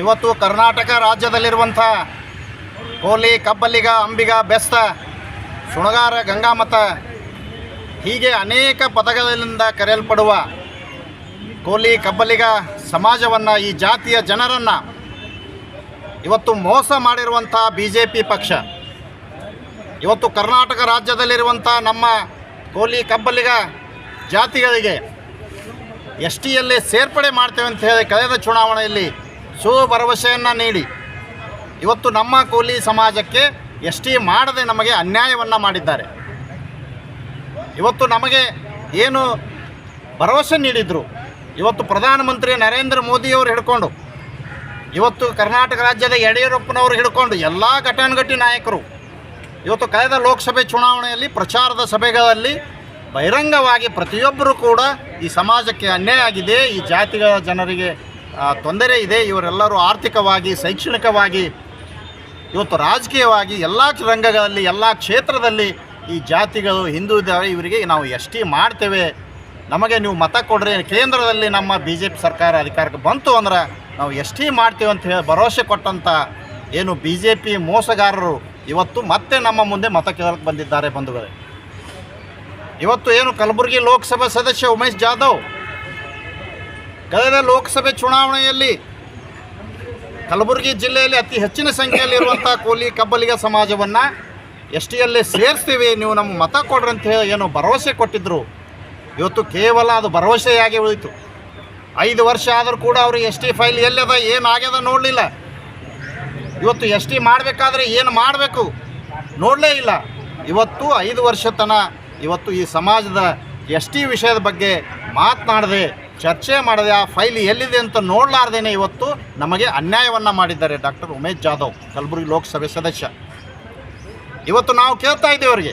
ಇವತ್ತು ಕರ್ನಾಟಕ ರಾಜ್ಯದಲ್ಲಿರುವಂಥ ಕೋಲಿ ಕಬ್ಬಲಿಗ ಅಂಬಿಗ, ಬೆಸ್ತ ಸುಣಗಾರ ಗಂಗಾಮತ ಹೀಗೆ ಅನೇಕ ಪದಗಳಿಂದ ಕರೆಯಲ್ಪಡುವ ಕೋಲಿ ಕಬ್ಬಲಿಗ ಸಮಾಜವನ್ನು, ಈ ಜಾತಿಯ ಜನರನ್ನು ಇವತ್ತು ಮೋಸ ಮಾಡಿರುವಂಥ ಬಿ ಜೆ ಪಿ ಪಕ್ಷ. ಇವತ್ತು ಕರ್ನಾಟಕ ರಾಜ್ಯದಲ್ಲಿರುವಂಥ ನಮ್ಮ ಕೋಲಿ ಕಬ್ಬಲಿಗ ಜಾತಿಗಳಿಗೆ ಎಸ್ ಟಿಯಲ್ಲಿ ಸೇರ್ಪಡೆ ಮಾಡ್ತೇವೆ ಅಂತ ಹೇಳಿ ಕಳೆದ ಚುನಾವಣೆಯಲ್ಲಿ ಸು ಭರವಸೆಯನ್ನು ನೀಡಿ. ಇವತ್ತು ನಮ್ಮ ಕೂಲಿ ಸಮಾಜಕ್ಕೆ ಎಸ್ ಟಿ ಮಾಡದೆ ನಮಗೆ ಅನ್ಯಾಯವನ್ನು ಮಾಡಿದ್ದಾರೆ. ಇವತ್ತು ನಮಗೆ ಏನು ಭರವಸೆ ನೀಡಿದರು. ಇವತ್ತು ಪ್ರಧಾನಮಂತ್ರಿ ನರೇಂದ್ರ ಮೋದಿಯವರು ಹಿಡ್ಕೊಂಡು, ಇವತ್ತು ಕರ್ನಾಟಕ ರಾಜ್ಯದ ಯಡಿಯೂರಪ್ಪನವರು ಹಿಡ್ಕೊಂಡು ಎಲ್ಲ ಘಟಾನುಘಟಿ ನಾಯಕರು, ಇವತ್ತು ಕಳೆದ ಲೋಕಸಭೆ ಚುನಾವಣೆಯಲ್ಲಿ ಪ್ರಚಾರದ ಸಭೆಗಳಲ್ಲಿ ಬಹಿರಂಗವಾಗಿ ಪ್ರತಿಯೊಬ್ಬರು ಕೂಡ ಈ ಸಮಾಜಕ್ಕೆ ಅನ್ಯಾಯ ಆಗಿದೆ. ಈ ಜಾತಿಗಳ ಜನರಿಗೆ ತೊಂದರೆ ಇದೆ. ಇವರೆಲ್ಲರೂ ಆರ್ಥಿಕವಾಗಿ, ಶೈಕ್ಷಣಿಕವಾಗಿ, ಇವತ್ತು ರಾಜಕೀಯವಾಗಿ ಎಲ್ಲ ರಂಗಗಳಲ್ಲಿ, ಎಲ್ಲ ಕ್ಷೇತ್ರದಲ್ಲಿ ಈ ಜಾತಿಗಳು ಹಿಂದೂ ಇವರಿಗೆ ನಾವು ಎಷ್ಟಿ ಮಾಡ್ತೇವೆ. ನಮಗೆ ನೀವು ಮತ ಕೊಡ್ರಿ. ಕೇಂದ್ರದಲ್ಲಿ ನಮ್ಮ ಬಿ ಜೆ ಪಿ ಸರ್ಕಾರ ಅಧಿಕಾರಕ್ಕೆ ಬಂತು ಅಂದ್ರೆ ನಾವು ಎಷ್ಟಿ ಮಾಡ್ತೇವೆ ಅಂತ ಹೇಳಿ ಭರವಸೆ ಕೊಟ್ಟಂಥ ಏನು ಬಿ ಜೆ ಪಿ ಮೋಸಗಾರರು ಇವತ್ತು ಮತ್ತೆ ನಮ್ಮ ಮುಂದೆ ಮತ ಕೇಳಕ್ಕೆ ಬಂದಿದ್ದಾರೆ ಬಂಧುಗಳೇ. ಇವತ್ತು ಏನು ಕಲಬುರಗಿ ಲೋಕಸಭಾ ಸದಸ್ಯ ಉಮೇಶ್ ಜಾಧವ್ ಕಳೆದ ಲೋಕಸಭೆ ಚುನಾವಣೆಯಲ್ಲಿ ಕಲಬುರಗಿ ಜಿಲ್ಲೆಯಲ್ಲಿ ಅತಿ ಹೆಚ್ಚಿನ ಸಂಖ್ಯೆಯಲ್ಲಿರುವಂಥ ಕೋಲಿ ಕಬ್ಬಲಿಗ ಸಮಾಜವನ್ನು ಎಸ್ ಟಿಯಲ್ಲೇ ಸೇರಿಸ್ತೀವಿ, ನೀವು ನಮ್ಮ ಮತ ಕೊಡ್ರಿ ಅಂತ ಹೇಳಿ ಏನು ಭರವಸೆ ಕೊಟ್ಟಿದ್ದರು ಇವತ್ತು ಕೇವಲ ಅದು ಭರವಸೆಯಾಗಿ ಉಳಿತು. ಐದು ವರ್ಷ ಆದರೂ ಕೂಡ ಅವರು ಎಸ್ ಟಿ ಫೈಲ್ ಎಲ್ಲದ, ಏನಾಗ್ಯದ ನೋಡಲಿಲ್ಲ. ಇವತ್ತು ಎಸ್ ಟಿ ಮಾಡಬೇಕಾದ್ರೆ ಏನು ಮಾಡಬೇಕು ನೋಡಲೇ ಇಲ್ಲ. ಇವತ್ತು ಐದು ವರ್ಷ ತನ ಇವತ್ತು ಈ ಸಮಾಜದ ಎಸ್ ಟಿ ವಿಷಯದ ಬಗ್ಗೆ ಮಾತನಾಡದೆ ಚರ್ಚೆ ಮಾಡದೆ ಆ ಫೈಲ್ ಎಲ್ಲಿದೆ ಅಂತ ನೋಡಲಾರ್ದೇನೆ ಇವತ್ತು ನಮಗೆ ಅನ್ಯಾಯವನ್ನು ಮಾಡಿದ್ದಾರೆ ಡಾಕ್ಟರ್ ಉಮೇಶ್ ಜಾಧವ್, ಕಲಬುರಗಿ ಲೋಕಸಭೆ ಸದಸ್ಯ. ಇವತ್ತು ನಾವು ಕೇಳ್ತಾ ಇದ್ದೀವಿ ಅವರಿಗೆ,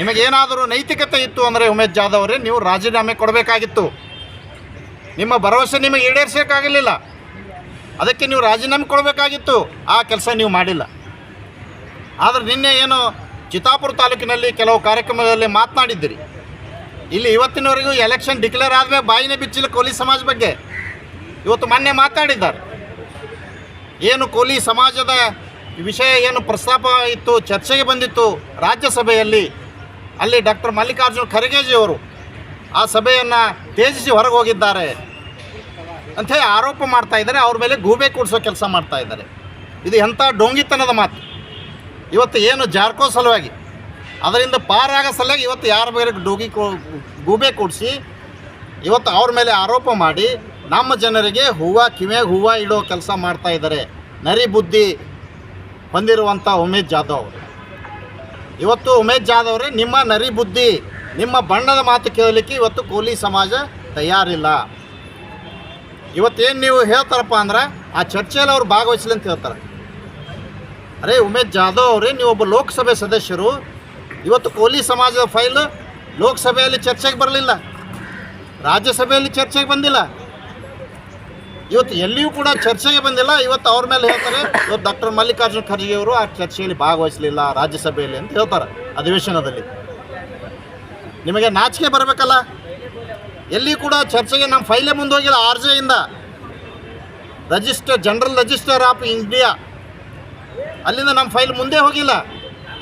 ನಿಮಗೇನಾದರೂ ನೈತಿಕತೆ ಇತ್ತು ಅಂದರೆ ಉಮೇಶ್ ಜಾಧವ್ ಅವರೇ, ನೀವು ರಾಜೀನಾಮೆ ಕೊಡಬೇಕಾಗಿತ್ತು. ನಿಮ್ಮ ಭರವಸೆ ನಿಮಗೆ ಈಡೇರಿಸಬೇಕಾಗಲಿಲ್ಲ ಅದಕ್ಕೆ ನೀವು ರಾಜೀನಾಮೆ ಕೊಡಬೇಕಾಗಿತ್ತು. ಆ ಕೆಲಸ ನೀವು ಮಾಡಿಲ್ಲ. ಆದರೆ ನಿನ್ನೆ ಏನು ಚಿತ್ತಾಪುರ ತಾಲೂಕಿನಲ್ಲಿ ಕೆಲವು ಕಾರ್ಯಕ್ರಮದಲ್ಲಿ ಮಾತನಾಡಿದ್ದೀರಿ. ಇಲ್ಲಿ ಇವತ್ತಿನವರೆಗೂ ಎಲೆಕ್ಷನ್ ಡಿಕ್ಲೇರ್ ಆದಮೇಲೆ ಬಾಯಿನೇ ಬಿಚ್ಚಿಲ್ಲ ಕೋಲಿ ಸಮಾಜ ಬಗ್ಗೆ. ಇವತ್ತು ಮೊನ್ನೆ ಮಾತಾಡಿದ್ದಾರೆ. ಏನು ಕೋಲಿ ಸಮಾಜದ ವಿಷಯ ಏನು ಪ್ರಸ್ತಾಪ ಇತ್ತು, ಚರ್ಚೆಗೆ ಬಂದಿತ್ತು ರಾಜ್ಯಸಭೆಯಲ್ಲಿ, ಅಲ್ಲಿ ಡಾಕ್ಟರ್ ಮಲ್ಲಿಕಾರ್ಜುನ ಖರ್ಗೆಜಿಯವರು ಆ ಸಭೆಯನ್ನು ತೇಜಿಸಿ ಹೊರಗೆ ಹೋಗಿದ್ದಾರೆ ಅಂಥೇಳಿ ಆರೋಪ ಮಾಡ್ತಾ ಇದ್ದಾರೆ. ಅವ್ರ ಮೇಲೆ ಗೂಬೆ ಕೂಡಿಸೋ ಕೆಲಸ ಮಾಡ್ತಾ ಇದ್ದಾರೆ. ಇದು ಎಂಥ ಡೋಂಗಿತನದ ಮಾತು. ಇವತ್ತು ಏನು ಜಾರ್ಕೋ ಸಲುವಾಗಿ ಅದರಿಂದ ಪಾರಾಗ ಸಲುವಾಗಿ ಇವತ್ತು ಯಾರ ಮೇಲೆ ಡೋಗಿ ಕೊ ಗೂಬೆ ಕೂಡಿಸಿ, ಇವತ್ತು ಅವ್ರ ಮೇಲೆ ಆರೋಪ ಮಾಡಿ ನಮ್ಮ ಜನರಿಗೆ ಹೂವು ಕಿವೆ ಹೂವು ಇಡೋ ಕೆಲಸ ಮಾಡ್ತಾ ಇದ್ದಾರೆ. ನರಿ ಬುದ್ಧಿ ಹೊಂದಿರುವಂಥ ಉಮೇಶ್ ಜಾಧವ್ ಅವರು. ಇವತ್ತು ಉಮೇಶ್ ಜಾಧವ್ ಅವರೇ, ನಿಮ್ಮ ನರಿ ಬುದ್ಧಿ, ನಿಮ್ಮ ಬಣ್ಣದ ಮಾತು ಕೇಳಲಿಕ್ಕೆ ಇವತ್ತು ಕೋಲಿ ಸಮಾಜ ತಯಾರಿಲ್ಲ. ಇವತ್ತೇನು ನೀವು ಹೇಳ್ತಾರಪ್ಪ ಅಂದ್ರೆ, ಆ ಚರ್ಚೆಯಲ್ಲಿ ಅವ್ರು ಭಾಗವಹಿಸಲಿ ಅಂತ ಹೇಳ್ತಾರೆ. ಅರೇ ಉಮೇಶ್ ಜಾಧವ್ ಅವರೇ ನೀವು ಒಬ್ಬ ಲೋಕಸಭೆ ಸದಸ್ಯರು ಇವತ್ತು ಕೋಲಿ ಸಮಾಜದ ಫೈಲ್ ಲೋಕಸಭೆಯಲ್ಲಿ ಚರ್ಚೆಗೆ ಬರಲಿಲ್ಲ, ರಾಜ್ಯಸಭೆಯಲ್ಲಿ ಚರ್ಚೆಗೆ ಬಂದಿಲ್ಲ. ಇವತ್ತು ಎಲ್ಲಿಯೂ ಕೂಡ ಚರ್ಚೆಗೆ ಬಂದಿಲ್ಲ. ಇವತ್ತು ಅವ್ರ ಮೇಲೆ ಹೇಳ್ತಾರೆ, ಇವತ್ತು ಡಾಕ್ಟರ್ ಮಲ್ಲಿಕಾರ್ಜುನ ಖರ್ಗೆ ಅವರು ಆ ಚರ್ಚೆಯಲ್ಲಿ ಭಾಗವಹಿಸಲಿಲ್ಲ ರಾಜ್ಯಸಭೆಯಲ್ಲಿ ಅಂತ ಹೇಳ್ತಾರೆ ಅಧಿವೇಶನದಲ್ಲಿ. ನಿಮಗೆ ನಾಚಿಕೆ ಬರಬೇಕಲ್ಲ? ಎಲ್ಲಿ ಕೂಡ ಚರ್ಚೆಗೆ ನಮ್ಮ ಫೈಲೇ ಮುಂದೋಗಿಲ್ಲ. R ಜೆಯಿಂದ registrar general registrar of India. ಅಲ್ಲಿಂದ ನಮ್ಮ ಫೈಲ್ ಮುಂದೆ ಹೋಗಿಲ್ಲ.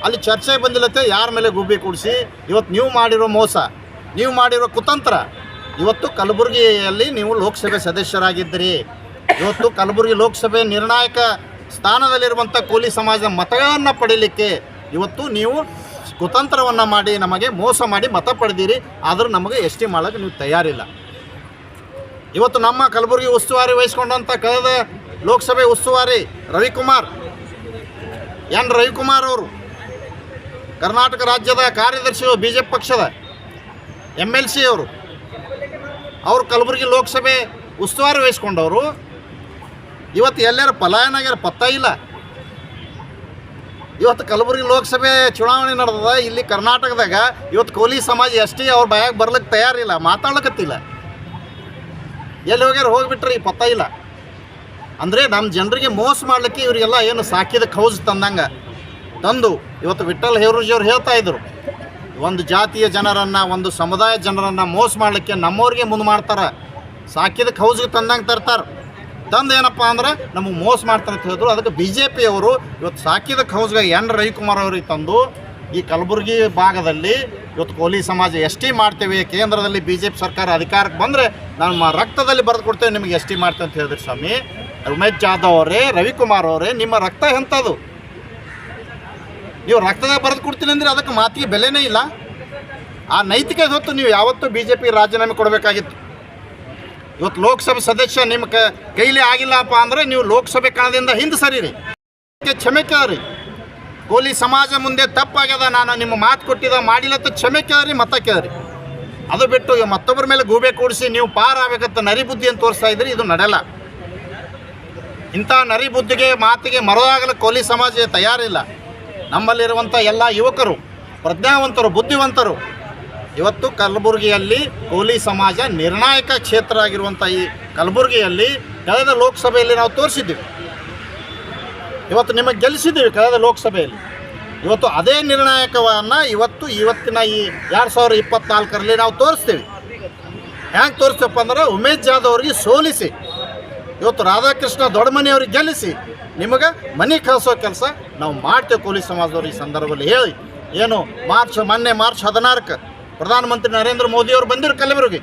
ಅಲ್ಲಿ ಚರ್ಚೆ ಬಂದಿಲ್ಲತ್ತೆ, ಯಾರ ಮೇಲೆ ಗುಬ್ಬಿ ಕೂಡಿಸಿ. ಇವತ್ತು ನೀವು ಮಾಡಿರೋ ಮೋಸ, ನೀವು ಮಾಡಿರೋ ಕುತಂತ್ರ. ಇವತ್ತು ಕಲಬುರಗಿಯಲ್ಲಿ ನೀವು ಲೋಕಸಭೆ ಸದಸ್ಯರಾಗಿದ್ದೀರಿ. ಇವತ್ತು ಕಲಬುರಗಿ ಲೋಕಸಭೆ ನಿರ್ಣಾಯಕ ಸ್ಥಾನದಲ್ಲಿರುವಂಥ ಕೂಲಿ ಸಮಾಜದ ಮತಗಳನ್ನು ಪಡೀಲಿಕ್ಕೆ ಇವತ್ತು ನೀವು ಕುತಂತ್ರವನ್ನು ಮಾಡಿ, ನಮಗೆ ಮೋಸ ಮಾಡಿ ಮತ ಪಡೆದಿರಿ. ಆದರೂ ನಮಗೆ ಎಸ್ ಟಿ ಮಾಡೋಕ್ಕೆ ನೀವು ತಯಾರಿಲ್ಲ. ಇವತ್ತು ನಮ್ಮ ಕಲಬುರಗಿ ಉಸ್ತುವಾರಿ ವಹಿಸ್ಕೊಂಡಂಥ ಕಳೆದ ಲೋಕಸಭೆ ಉಸ್ತುವಾರಿ ರವಿಕುಮಾರ್, ಎನ್ ರವಿಕುಮಾರ್ ಅವರು ಕರ್ನಾಟಕ ರಾಜ್ಯದ ಕಾರ್ಯದರ್ಶಿಯು ಬಿ ಜೆ ಪಿ ಪಕ್ಷದ ಎಂ ಎಲ್ ಸಿ ಅವರು ಅವರು ಕಲಬುರಗಿ ಲೋಕಸಭೆ ಉಸ್ತುವಾರಿ ವಹಿಸ್ಕೊಂಡವರು. ಇವತ್ತು ಎಲ್ಲಾರ ಪಲಾಯನ ಆಗ್ಯಾರ ಪತ್ತ ಇಲ್ಲ. ಇವತ್ತು ಕಲಬುರಗಿ ಲೋಕಸಭೆ ಚುನಾವಣೆ ನಡೆದದ, ಇಲ್ಲಿ ಕರ್ನಾಟಕದಾಗ ಇವತ್ತು ಕೋಲಿ ಸಮಾಜ ಎಸ್ ಟಿ ಅವ್ರ ಬಾಯಾಗ ಬರ್ಲಿಕ್ಕೆ ತಯಾರಿಲ್ಲ ಮಾತಾಡ್ಲಕತ್ತಿಲ್ಲ. ಎಲ್ಲಿ ಹೋಗ್ಯಾರ ಹೋಗಿಬಿಟ್ರಿ ಪತ್ತ ಇಲ್ಲ. ಅಂದರೆ ನಮ್ಮ ಜನರಿಗೆ ಮೋಸ ಮಾಡಲಿಕ್ಕೆ ಇವರಿಗೆಲ್ಲ ಏನು ಸಾಕಿದ ಕೌಜ್ ತಂದಂಗೆ ತಂದು ಇವತ್ತು ವಿಠಲ್ ಹೇರೂಜಿ ಅವ್ರು ಹೇಳ್ತಾ ಇದ್ರು, ಒಂದು ಜಾತಿಯ ಜನರನ್ನು, ಒಂದು ಸಮುದಾಯ ಜನರನ್ನು ಮೋಸ ಮಾಡಲಿಕ್ಕೆ ನಮ್ಮವ್ರಿಗೆ ಮುಂದೆ ಮಾಡ್ತಾರೆ. ಸಾಕಿದ ಹೌಸ್ಗೆ ತಂದಂಗೆ ತರ್ತಾರೆ. ತಂದು ಏನಪ್ಪ ಅಂದ್ರೆ ನಮಗೆ ಮೋಸ ಮಾಡ್ತಾರೆ ಅಂತ ಹೇಳಿದ್ರು. ಅದಕ್ಕೆ ಬಿ ಜೆ ಪಿಯವರು ಇವತ್ತು ಸಾಕಿದ ಹೌಸ್ಗೆ ಎನ್ ರವಿಕುಮಾರ್ ಅವರಿಗೆ ತಂದು, ಈ ಕಲಬುರಗಿ ಭಾಗದಲ್ಲಿ ಇವತ್ತು ಕೋಲಿ ಸಮಾಜ ಎಸ್ ಟಿ ಮಾಡ್ತೇವೆ. ಕೇಂದ್ರದಲ್ಲಿ ಬಿ ಜೆ ಪಿ ಸರ್ಕಾರ ಅಧಿಕಾರಕ್ಕೆ ಬಂದರೆ ನಮ್ಮ ರಕ್ತದಲ್ಲಿ ಬರೆದು ಕೊಡ್ತೇವೆ, ನಿಮಗೆ ಎಸ್ ಟಿ ಮಾಡ್ತೇವೆ ಅಂತ ಹೇಳಿದ್ರು ಸ್ವಾಮಿ. ಉಮೇಶ್ ಜಾಧವ್ ಅವರೇ, ರವಿಕುಮಾರ್ ಅವರೇ, ನಿಮ್ಮ ರಕ್ತ ಎಂಥದ್ದು? ನೀವು ರಕ್ತದಾಗ ಬರೆದು ಕೊಡ್ತೀನಿ ಅಂದರೆ ಅದಕ್ಕೆ ಮಾತಿಗೆ ಬೆಲೆನೇ ಇಲ್ಲ. ಆ ನೈತಿಕ ಹೊತ್ತು ನೀವು ಯಾವತ್ತೂ ಬಿ ಜೆ ಪಿ ರಾಜೀನಾಮೆ ಕೊಡಬೇಕಾಗಿತ್ತು. ಇವತ್ತು ಲೋಕಸಭೆ ಸದಸ್ಯ ನಿಮ್ಮ ಕ, ಕೈಲಿ ಆಗಿಲ್ಲಪ್ಪ ಅಂದರೆ ನೀವು ಲೋಕಸಭೆ ಕಣದಿಂದ ಹಿಂದೆ ಸರಿರಿ. ಕ್ಷಮೆ ಕೇಳ್ರಿ. ಕೋಲಿ ಸಮಾಜ ಮುಂದೆ ತಪ್ಪಾಗ್ಯದ, ನಾನು ನಿಮ್ಮ ಮಾತು ಕೊಟ್ಟಿದ್ದ ಮಾಡಿಲ್ಲ ಅಂತ ಕ್ಷಮೆ ಕೇಳ್ರಿ, ಮತ ಕೇಳ್ರಿ. ಅದು ಬಿಟ್ಟು ಮತ್ತೊಬ್ಬರ ಮೇಲೆ ಗೂಬೆ ಕೂಡಿಸಿ ನೀವು ಪಾರಾಗಬೇಕಂತ ನರಿ ಅಂತ ತೋರಿಸ್ತಾ ಇದ್ರಿ, ಇದು ನಡೆಯಲ್ಲ. ಇಂಥ ನರಿ ಬುದ್ಧಿಗೆ, ಮಾತಿಗೆ ಮರವಾಗಲು ಕೋಲಿ ಸಮಾಜ ತಯಾರಿಲ್ಲ. ನಮ್ಮಲ್ಲಿರುವಂಥ ಎಲ್ಲ ಯುವಕರು, ಪ್ರಜ್ಞಾವಂತರು, ಬುದ್ಧಿವಂತರು, ಇವತ್ತು ಕಲಬುರಗಿಯಲ್ಲಿ ಕೋಲಿ ಸಮಾಜ ನಿರ್ಣಾಯಕ ಕ್ಷೇತ್ರ ಆಗಿರುವಂಥ ಈ ಕಲಬುರಗಿಯಲ್ಲಿ ಕಳೆದ ಲೋಕಸಭೆಯಲ್ಲಿ ನಾವು ತೋರಿಸಿದ್ದೀವಿ. ಇವತ್ತು ನಿಮಗೆ ಗೆಲ್ಲಿಸಿದ್ದೀವಿ ಕಳೆದ ಲೋಕಸಭೆಯಲ್ಲಿ. ಇವತ್ತು ಅದೇ ನಿರ್ಣಾಯಕವನ್ನು ಇವತ್ತು ಇವತ್ತಿನ ಈ ಎರಡು ಸಾವಿರದ ಇಪ್ಪತ್ನಾಲ್ಕರಲ್ಲಿ ನಾವು ತೋರಿಸ್ತೀವಿ. ಹ್ಯಾಂಗೆ ತೋರಿಸ್ತೇವಪ್ಪ ಅಂದ್ರೆ ಉಮೇಶ್ ಜಾಧವ್ ಅವರಿಗೆ ಸೋಲಿಸಿ, ಇವತ್ತು ರಾಧಾಕೃಷ್ಣ ದೊಡ್ಡಮನಿ ಅವ್ರಿಗೆ ಗೆಲ್ಲಿಸಿ ನಿಮಗೆ ಮನೆ ಕಳಿಸೋ ಕೆಲಸ ನಾವು ಮಾಡ್ತೇವೆ ಕೋಲಿ ಸಮಾಜದವ್ರು ಈ ಸಂದರ್ಭದಲ್ಲಿ. ಹೇಳಿ, ಏನು, ಮಾರ್ಚ್ ಮೊನ್ನೆ ಮಾರ್ಚ್ ಹದಿನಾರಕ್ಕೆ ಪ್ರಧಾನಮಂತ್ರಿ ನರೇಂದ್ರ ಮೋದಿ ಅವರು ಬಂದಿರು ಕಲಬುರಗಿ.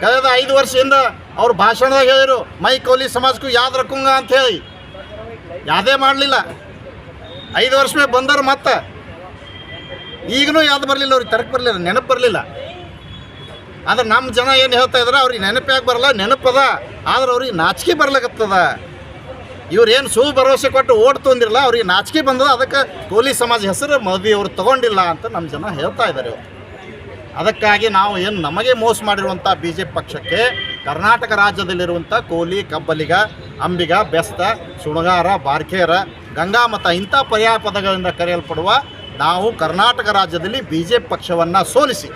ಕಳೆದ ಐದು ವರ್ಷದಿಂದ ಅವ್ರ ಭಾಷಣದಾಗ ಹೇಳಿದರು, ಮೈ ಕೋಲಿ ಸಮಾಜಕ್ಕೂ ಯಾವ್ದು ರಕ್ಕುಂಗ ಅಂತ ಹೇಳಿ. ಯಾವುದೇ ಮಾಡಲಿಲ್ಲ. ಐದು ವರ್ಷ ಮೇಲೆ ಬಂದರು ಮತ್ತೆ. ಈಗಲೂ ಯಾವ್ದು ಬರಲಿಲ್ಲ, ಅವ್ರಿಗೆ ತರಕ್ಕೆ ಬರಲಿಲ್ಲ, ನೆನಪು ಬರಲಿಲ್ಲ. ಆದ್ರೆ ನಮ್ಮ ಜನ ಏನು ಹೇಳ್ತಾ ಇದ್ರೆ, ಅವ್ರಿಗೆ ನೆನಪು ಯಾಕೆ ಬರಲ್ಲ ನೆನಪದ. ಆದ್ರೆ ಅವ್ರಿಗೆ ನಾಚಿಕೆ ಬರ್ಲಾಗತ್ತದ ಇವ್ರು ಸುಳ್ಳು ಭರವಸೆ ಕೊಟ್ಟು ಓಟ್ ತೊಂದಿರಲ್ಲ, ಅವ್ರಿಗೆ ನಾಚಿಕೆ ಬಂದದ, ಅದಕ್ಕೆ ಕೋಲಿ ಸಮಾಜ ಹೆಸರು ಮೋದಿ ಅವರು ತಗೊಂಡಿಲ್ಲ ಅಂತ ನಮ್ಮ ಜನ ಹೇಳ್ತಾ ಇದ್ದಾರೆ ಅದಕ್ಕಾಗಿ ನಾವು ಏನು ನಮಗೆ ಮೋಸ ಮಾಡಿರುವಂಥ ಬಿ ಜೆ ಪಕ್ಷಕ್ಕೆ ಕರ್ನಾಟಕ ರಾಜ್ಯದಲ್ಲಿರುವಂಥ ಕೋಲಿ, ಕಬ್ಬಲಿಗ, ಅಂಬಿಗ, ಬೆಸ್ತ, ಸುಣಗಾರ, ಬಾರ್ಕೇರ ಗಂಗಾಮತ ಇಂಥ ಪರ್ಯಾಯ ಪದಗಳಿಂದ ಕರೆಯಲ್ಪಡುವ ನಾವು ಕರ್ನಾಟಕ ರಾಜ್ಯದಲ್ಲಿ ಬಿ ಜೆ ಪಕ್ಷವನ್ನು ಸೋಲಿಸಿ.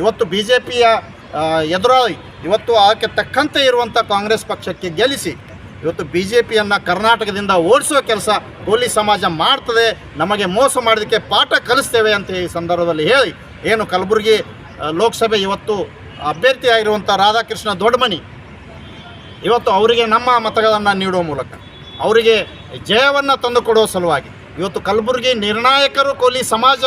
ಇವತ್ತು ಬಿ ಜೆ ಪಿಯ ಇವತ್ತು ಅದಕ್ಕೆ ತಕ್ಕಂತೆ ಇರುವಂಥ ಕಾಂಗ್ರೆಸ್ ಪಕ್ಷಕ್ಕೆ ಗೆಲ್ಲಿಸಿ ಇವತ್ತು ಬಿ ಜೆ ಪಿಯನ್ನು ಕರ್ನಾಟಕದಿಂದ ಓಡಿಸುವ ಕೆಲಸ ಕೋಲಿ ಸಮಾಜ ಮಾಡ್ತದೆ, ನಮಗೆ ಮೋಸ ಮಾಡೋದಕ್ಕೆ ಪಾಠ ಕಲಿಸ್ತೇವೆ ಅಂತ ಈ ಸಂದರ್ಭದಲ್ಲಿ ಹೇಳಿ, ಏನು ಕಲಬುರಗಿ ಲೋಕಸಭೆ ಇವತ್ತು ಅಭ್ಯರ್ಥಿಯಾಗಿರುವಂಥ ರಾಧಾಕೃಷ್ಣ ದೊಡ್ಡಮನಿ ಇವತ್ತು ಅವರಿಗೆ ನಮ್ಮ ಮತಗಳನ್ನು ನೀಡುವ ಮೂಲಕ, ಅವರಿಗೆ ಜಯವನ್ನು ತಂದುಕೊಡುವ ಸಲುವಾಗಿ, ಇವತ್ತು ಕಲಬುರಗಿ ನಿರ್ಣಾಯಕರು ಕೋಲಿ ಸಮಾಜ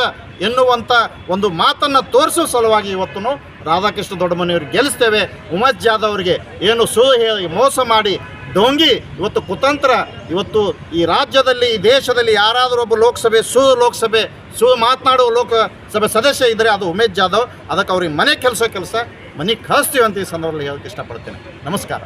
ಎನ್ನುವಂಥ ಒಂದು ಮಾತನ್ನು ತೋರಿಸೋ ಸಲುವಾಗಿ ಇವತ್ತು ರಾಧಾಕೃಷ್ಣ ದೊಡ್ಡಮನಿಯವ್ರಿಗೆ ಗೆಲ್ಲಿಸ್ತೇವೆ. ಉಮೇಶ್ ಜಾಧವ್ ಅವರಿಗೆ ಏನು ಸು ಹೇಳಿ ಮೋಸ ಮಾಡಿ ಡೋಂಗಿ ಇವತ್ತು ಕುತಂತ್ರ. ಇವತ್ತು ಈ ರಾಜ್ಯದಲ್ಲಿ, ಈ ದೇಶದಲ್ಲಿ ಯಾರಾದರೂ ಒಬ್ಬ ಲೋಕಸಭೆ ಸು ಲೋಕಸಭೆ ಸು ಮಾತನಾಡುವ ಲೋಕಸಭೆ ಸದಸ್ಯ ಇದ್ದರೆ ಅದು ಉಮೇಶ್ ಜಾಧವ್. ಅದಕ್ಕೆ ಅವ್ರಿಗೆ ಮನೆ ಕೆಲಸ ಕೆಲಸ ಮನೆಗೆ ಕಳಿಸ್ತೀವಿ ಅಂತ ಈ ಸಂದರ್ಭದಲ್ಲಿ ಹೇಳಕ್ಕೆ ಇಷ್ಟಪಡ್ತೇನೆ. ನಮಸ್ಕಾರ.